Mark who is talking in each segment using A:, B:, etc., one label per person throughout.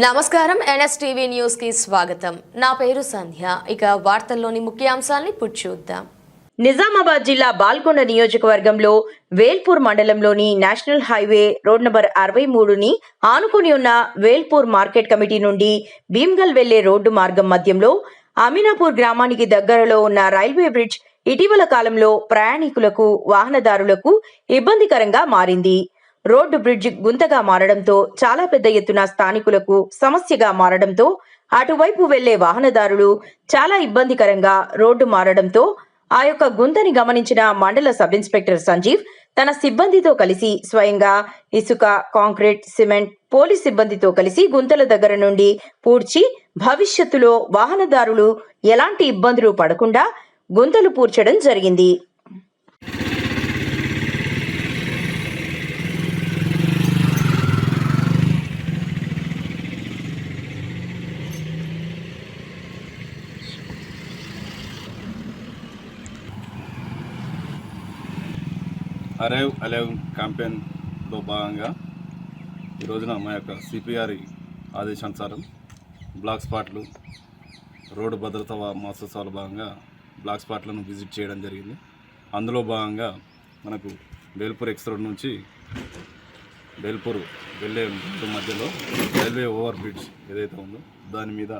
A: నమస్కారం ఎన్ఎస్టీవీ న్యూస్కి స్వాగతం. నా పేరు సంధ్య. ఇక వార్తల్లోని ముఖ్యాంశాలని ఇప్పుడు చూద్దాం.
B: నిజామాబాద్ జిల్లా బాల్కొండ నియోజకవర్గంలో వేల్పూర్ మండలంలోని నేషనల్ హైవే రోడ్ నంబర్ అరవై మూడుని ఆనుకుని ఉన్న వేల్పూర్ మార్కెట్ కమిటీ నుండి భీమ్గల్ వెళ్ళే రోడ్డు మార్గం మధ్యంలో అమీనాపూర్ గ్రామానికి దగ్గరలో ఉన్న రైల్వే బ్రిడ్జ్ ఇటీవల కాలంలో ప్రయాణికులకు వాహనదారులకు ఇబ్బందికరంగా మారింది. రోడ్డు బ్రిడ్జ్ గుంతగా మారడంతో చాలా పెద్ద ఎత్తున స్థానికులకు సమస్యగా మారడంతో అటువైపు వెళ్ళే వాహనదారులు చాలా ఇబ్బందికరంగా రోడ్డు మారడంతో ఆ యొక్క గుంతని గమనించిన మండల సబ్ ఇన్స్పెక్టర్ సంజీవ్ తన సిబ్బందితో కలిసి స్వయంగా ఇసుక కాంక్రీట్ సిమెంట్ పోలీస్ సిబ్బందితో కలిసి గుంతల దగ్గర నుండి పూడ్చి భవిష్యత్తులో వాహనదారులు ఎలాంటి ఇబ్బందులు పడకుండా గుంతలు పూడ్చడం జరిగింది.
C: అరైవ్ అలైవ్ క్యాంపెయిన్లో భాగంగా ఈ రోజున మా యొక్క సిపిఆర్ ఆదేశానుసారం బ్లాక్ స్పాట్లు రోడ్డు భద్రతా మహోత్సవాల భాగంగా బ్లాక్ స్పాట్లను విజిట్ చేయడం జరిగింది. అందులో భాగంగా మనకు బేల్పూర్ ఎక్స్ రోడ్ నుంచి బేల్పూర్ వెళ్ళే మధ్యలో రైల్వే ఓవర్ బ్రిడ్జ్ ఏదైతే ఉందో దాని మీద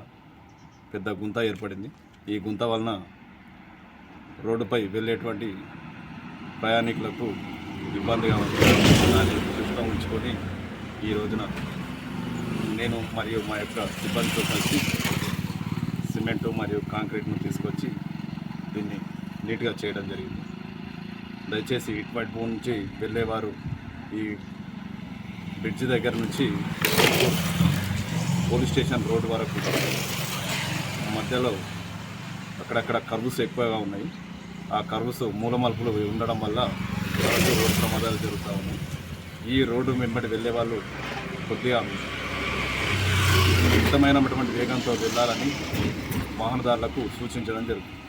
C: పెద్ద గుంత ఏర్పడింది. ఈ గుంత వలన రోడ్డుపై వెళ్ళేటువంటి ప్రయాణికులకు ఇబ్బందిగా ఉంది. దృష్టిలో ఉంచుకొని ఈ రోజున నేను మరియు మా యొక్క సిబ్బందితో కలిసి సిమెంటు మరియు కాంక్రీట్ను తీసుకొచ్చి దీన్ని నీట్గా చేయడం జరిగింది. దయచేసి ఇటువైపు నుంచి వెళ్ళేవారు ఈ బ్రిడ్జ్ దగ్గర నుంచి పోలీస్ స్టేషన్ రోడ్ వరకు. మధ్యలో అక్కడక్కడ కర్వ్స్ ఎక్కువగా ఉన్నాయి. ఆ కర్వ్స్ మూలమలుపులు ఉండడం వల్ల తరచూ రోడ్డు ప్రమాదాలు జరుగుతూ ఉన్నాయి. ఈ రోడ్డు వెంబడి వెళ్ళే వాళ్ళు కొద్దిగా మితమైనటువంటి వేగంతో వెళ్ళాలని వాహనదారులకు సూచించడం జరుగుతుంది.